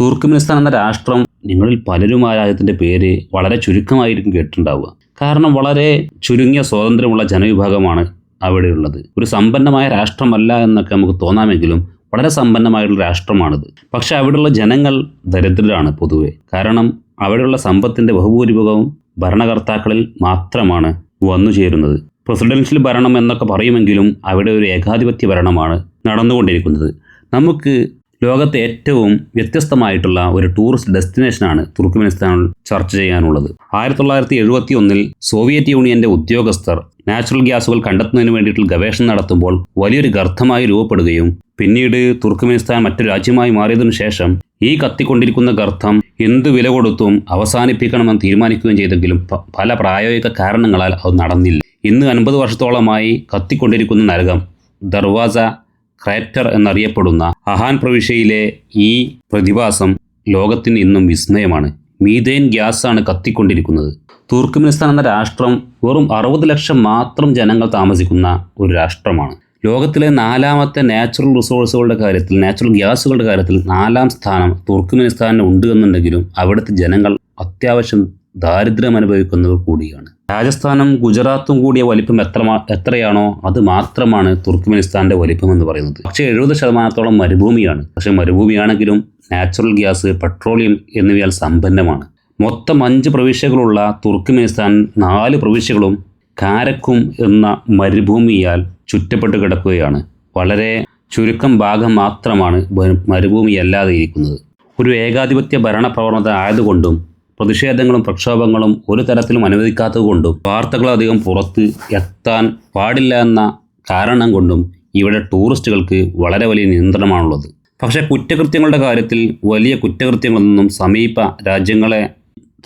തുർക്ക്മെനിസ്ഥാൻ എന്ന രാഷ്ട്രം നിങ്ങളിൽ പലരും ആ രാജ്യത്തിന്റെ പേര് വളരെ ചുരുക്കമായിരിക്കും കേട്ടിട്ടുണ്ടാവുക. കാരണം വളരെ ചുരുങ്ങിയ സ്വാതന്ത്ര്യമുള്ള ജനവിഭാഗമാണ് അവിടെയുള്ളത്. ഒരു സമ്പന്നമായ രാഷ്ട്രമല്ല എന്നൊക്കെ നമുക്ക് തോന്നാമെങ്കിലും വളരെ സമ്പന്നമായിട്ടുള്ള രാഷ്ട്രമാണിത്. പക്ഷേ അവിടെയുള്ള ജനങ്ങൾ ദരിദ്രരാണ് പൊതുവെ. കാരണം അവിടെയുള്ള സമ്പത്തിന്റെ ബഹുഭൂരിഭാഗവും ഭരണകർത്താക്കളിൽ മാത്രമാണ് വന്നു ചേരുന്നത്. പ്രസിഡൻഷ്യൽ ഭരണം എന്നൊക്കെ പറയുമെങ്കിലും അവിടെ ഒരു ഏകാധിപത്യ ഭരണമാണ് നടന്നുകൊണ്ടിരിക്കുന്നത്. നമുക്ക് ലോകത്തെ ഏറ്റവും വ്യത്യസ്തമായിട്ടുള്ള ഒരു ടൂറിസ്റ്റ് ഡെസ്റ്റിനേഷനാണ് തുർക്ക്മെനിസ്ഥാനിൽ ചർച്ച ചെയ്യാനുള്ളത്. ആയിരത്തി തൊള്ളായിരത്തി എഴുപത്തി ഒന്നിൽ സോവിയറ്റ് യൂണിയന്റെ ഉദ്യോഗസ്ഥർ നാച്ചുറൽ ഗ്യാസുകൾ കണ്ടെത്തുന്നതിന് വേണ്ടിയിട്ടുള്ള ഗവേഷണം നടത്തുമ്പോൾ വലിയൊരു ഗർത്തമായി രൂപപ്പെടുകയും പിന്നീട് തുർക്ക്മെനിസ്ഥാൻ മറ്റു രാജ്യമായി മാറിയതിനു ശേഷം ഈ കത്തിക്കൊണ്ടിരിക്കുന്ന ഗർത്തം എന്ത് വില കൊടുത്തും അവസാനിപ്പിക്കണമെന്ന് തീരുമാനിക്കുകയും ചെയ്തെങ്കിലും പല പ്രായോഗിക കാരണങ്ങളാൽ അത് നടന്നില്ല. ഇന്ന് അൻപത് വർഷത്തോളമായി കത്തിക്കൊണ്ടിരിക്കുന്ന നരകം ദർവാസ ക്രാറ്റർ എന്നറിയപ്പെടുന്ന അഹാൻ പ്രവിശ്യയിലെ ഈ പ്രതിഭാസം ലോകത്തിന് ഇന്നും വിസ്മയമാണ്. മീഥേൻ ഗ്യാസാണ് കത്തിക്കൊണ്ടിരിക്കുന്നത്. തുർക്ക്മെനിസ്ഥാൻ എന്ന രാഷ്ട്രം വെറും അറുപത് ലക്ഷം മാത്രം ജനങ്ങൾ താമസിക്കുന്ന ഒരു രാഷ്ട്രമാണ്. ലോകത്തിലെ നാലാമത്തെ നാച്ചുറൽ റിസോഴ്സുകളുടെ കാര്യത്തിൽ നാച്ചുറൽ ഗ്യാസുകളുടെ കാര്യത്തിൽ നാലാം സ്ഥാനം തുർക്ക്മെനിസ്ഥാനിന് ഉണ്ട് എന്നുണ്ടെങ്കിലും അവിടുത്തെ ജനങ്ങൾ അത്യാവശ്യം ദാരിദ്ര്യം അനുഭവിക്കുന്നവർ കൂടിയാണ്. രാജസ്ഥാനും ഗുജറാത്തും കൂടിയ വലിപ്പം എത്ര എത്രയാണോ അത് മാത്രമാണ് തുർക്ക്മെനിസ്ഥാന്റെ വലിപ്പം എന്ന് പറയുന്നത്. പക്ഷേ എഴുപത് ശതമാനത്തോളം മരുഭൂമിയാണ്. പക്ഷെ മരുഭൂമിയാണെങ്കിലും നാച്ചുറൽ ഗ്യാസ് പെട്രോളിയം എന്നിവയാൽ സമ്പന്നമാണ്. മൊത്തം അഞ്ച് പ്രവിശ്യകളുള്ള തുർക്ക്മെനിസ്ഥാൻ നാല് പ്രവിശ്യകളും കാരക്കും എന്ന മരുഭൂമിയാൽ ചുറ്റപ്പെട്ട് കിടക്കുകയാണ്. വളരെ ചുരുക്കം ഭാഗം മാത്രമാണ് മരു- മരുഭൂമിയല്ലാതെ ഇരിക്കുന്നത്. ഒരു ഏകാധിപത്യ ഭരണ പ്രവണത ആയതുകൊണ്ടും പ്രതിഷേധങ്ങളും പ്രക്ഷോഭങ്ങളും ഒരു തരത്തിലും അനുവദിക്കാത്തതുകൊണ്ടും വാർത്തകൾ അധികം പുറത്ത് എത്താൻ പാടില്ല എന്ന കാരണം കൊണ്ടും ഇവിടെ ടൂറിസ്റ്റുകൾക്ക് വളരെ വലിയ നിയന്ത്രണമാണുള്ളത്. പക്ഷേ കുറ്റകൃത്യങ്ങളുടെ കാര്യത്തിൽ വലിയ കുറ്റകൃത്യങ്ങളൊന്നും സമീപ രാജ്യങ്ങളെ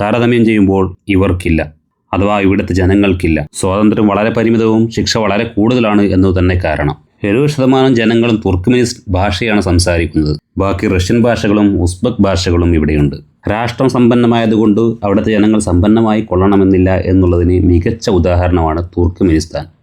താരതമ്യം ചെയ്യുമ്പോൾ ഇവർക്കില്ല. അഥവാ ഇവിടുത്തെ ജനങ്ങൾക്കില്ല. സ്വാതന്ത്ര്യം വളരെ പരിമിതവും ശിക്ഷ വളരെ കൂടുതലാണ് എന്നത് തന്നെ കാരണം. എഴുപത് ശതമാനം ജനങ്ങളും തുർക്ക്മെനിസ് ഭാഷയാണ് സംസാരിക്കുന്നത്. ബാക്കി റഷ്യൻ ഭാഷകളും ഉസ്ബക് ഭാഷകളും ഇവിടെയുണ്ട്. രാഷ്ട്രം സമ്പന്നമായതുകൊണ്ട് അവിടുത്തെ ജനങ്ങൾ സമ്പന്നമായി കൊള്ളണമെന്നില്ല എന്നുള്ളതിന് മികച്ച ഉദാഹരണമാണ് തുർക്ക്മെനിസ്ഥാൻ.